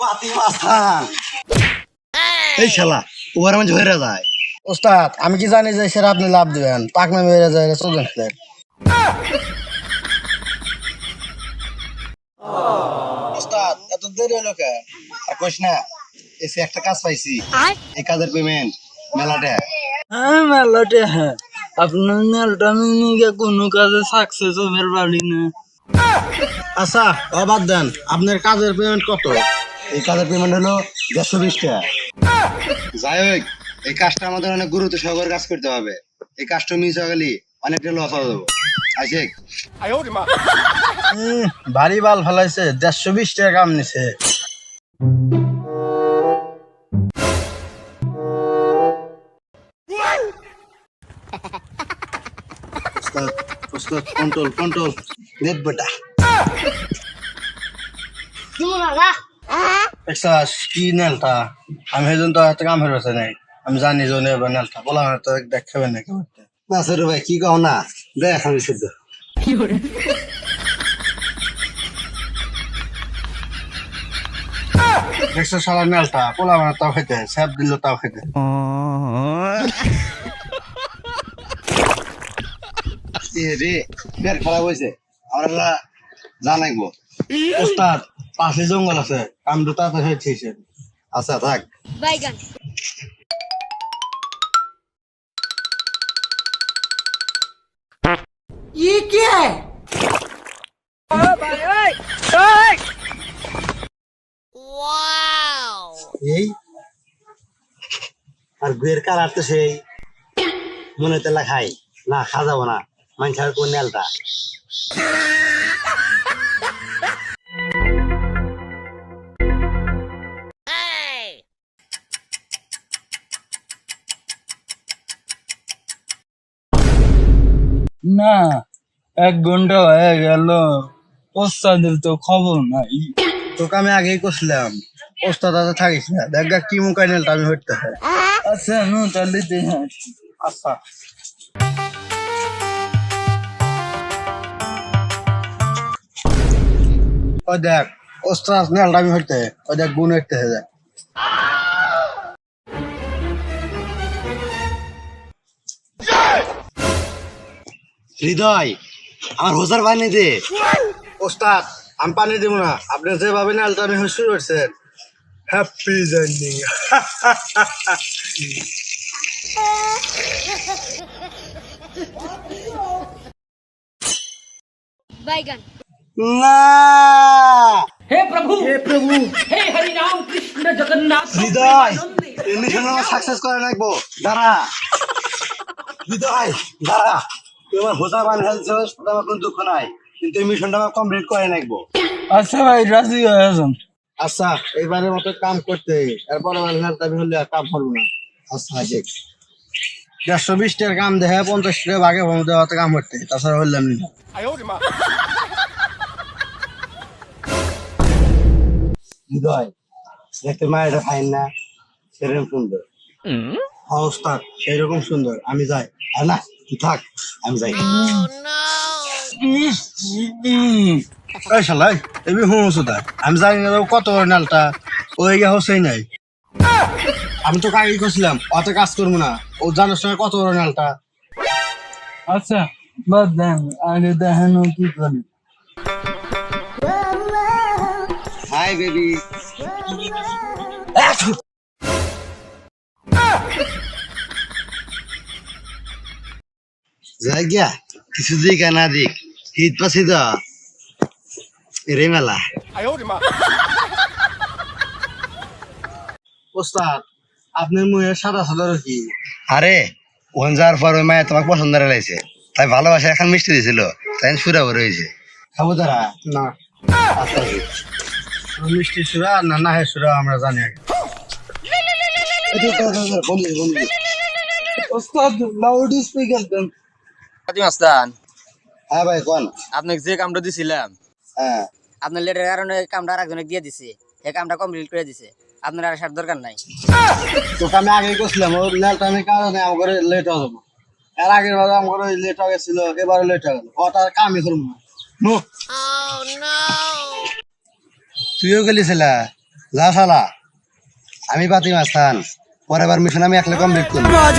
পাতি এই শালা ওভার মাঝে হয়ে যায়। ওস্তাদ আমি কি জানি যে সেরা আপনি লাভ দিবেন? পাকনা মেরে যায় চলবেন প্লেট ওস্তাদ এত দেরি হলো কে আর কইস না এসে একটা কাজ পাইছি। এই কাজের পেমেন্ট মেলাটা। হ্যাঁ মেলাটে হ্যাঁ। আপনার মেলটা নিয়ে কোনো কাজে সাকসেস হবে পারি না। আচ্ছা ও বাদ দেন আপনার কাজের পেমেন্ট কত? এই কাজের পেমেন্ট হলো দেড়শো বিশ টাকা। যাই হোক এই কাজটা আমাদের অনেক গুরুত্ব সহকারে কাজ করতে হবে। এই কাজটা মিস হয়ে গেলে অনেকটা লস হয়ে যাব। আশিক ভারী বাল ফেলাইছে দেড়শো বিশ টাকা কাম নিছে। Control control. নেট বেটা। কি নেলটা আমি সেজন তো এত কাম হয়েছে নাই। আমি জানি যে নেবে নেলটা বলা হয় তো দেখাবে না কেউ না সরু ভাই কি কও না? দেখ আমি শুদ্ধ দেখছ সারা নেলটা পোলা মানে তাও খেতে স্যাপ দিল তাও খেতে এ রে পেট খারাপ হয়েছে আমরা জানাইবো। ওস্তাদ পাশে জঙ্গল আছে। কাম দুটা তো হয়েছে। আচ্ছা থাক। বাইগান। এই? আর গুয়ের কালার তো সেই। মনে তেলা খাই না খা যাব না। মানুষের কোন নেলটা? না এক ঘণ্টা হয়ে গেল। ওস্তাদের তো খবর নাই। তোকে আমি আগেই করছিলাম ওস্তাদ থাকিস না। দেখ কি মুখাই নেলটা আমি হইতে হয়। আচ্ছা নু তাহলে দেখে আসি। আচ্ছা। ওই দেখ ওস্তাদ নেলটা আমি হইতে ওই দেখ গুণ হইতে যায় হৃদয় আমার হোসার পানি দে। ওস্তাদ আমি পানি দেবো না। আপনি যেভাবে না আমি হুসু করছেন হ্যাপি জার্নি বাইগান। না। হে প্রভু হে প্রভু। হে হরি রাম কৃষ্ণ জগন্নাথ। হৃদয় এমনি সাকসেস করে রাখব। দাঁড়া। হৃদয় দাঁড়া। তুই আমার হোসা বান ফেলছিস ওটা আমার কোনো দুঃখ নাই। কিন্তু এই মিশনটা আমার কমপ্লিট করে রাখব আচ্ছা ভাই রাজি হয়ে আছেন আচ্ছা এইবারের মতো কাম করতে এরপরে আমি হলে আর কাম করব না। আচ্ছা হাজিক দেড়শো বিশ টাকার কাম দেখে পঞ্চাশ টাকা ভাগে ভাগে দেওয়া কাম করতে। তাছাড়া হইলাম না। হৃদয় দেখতে মায়ের ফাইন না সেরকম সুন্দর। হ্যাঁ ওস্তাদ সেইরকম সুন্দর। আমি যাই আর না। থাক আমি যাই। এই শালাই এবি হুঁ সুদা আমি জানি না কত বড় নালটা ওই গিয়া হোসেই নাই। আমি তো কাকি করছিলাম অত কাজ করব না ও জানার সঙ্গে কত বড় নালটা। আচ্ছা বাদ দেন আগে দেখেন ও কি করি। Hi baby. যাই গিয়া কিছু দিক আর না দিক শীত তো রে মেলা ওস্তাদ আপনার মুখে সাদা সাদা কি আরে ওখান যাওয়ার পর ওই মায়ের তোমাকে পছন্দ লাগছে তাই ভালোবাসা এখন মিষ্টি দিছিল তাই সুরা ভরে হয়েছে খাব তারা না আচ্ছা মিষ্টি সুরা না না হে সুরা আমরা জানি আগে ওস্তাদ লাউড স্পিকার দেন হ্যাঁ ভাই কোন? আপনাকে যে কামটা দিছিলাম হ্যাঁ। আপনার লেটের কারণে কামটা আরেকজনে দিয়ে দিছে। এই কামটা কমপ্লিট করে দিছে। আপনার আর দরকার নাই। তোকে আমি আগেই করছিলাম ও লেলটা কারণে আমার লেট যাব। এর আগের বার আমার লেট হয়ে গেছিল এবারে লেট হয়ে গেল। কামই করব না। নো। তুইও গেলি ছেলা। যা শালা। আমি পাতি মাস্তান পরের বার মিশন আমি একলা কমপ্লিট করব। মাছ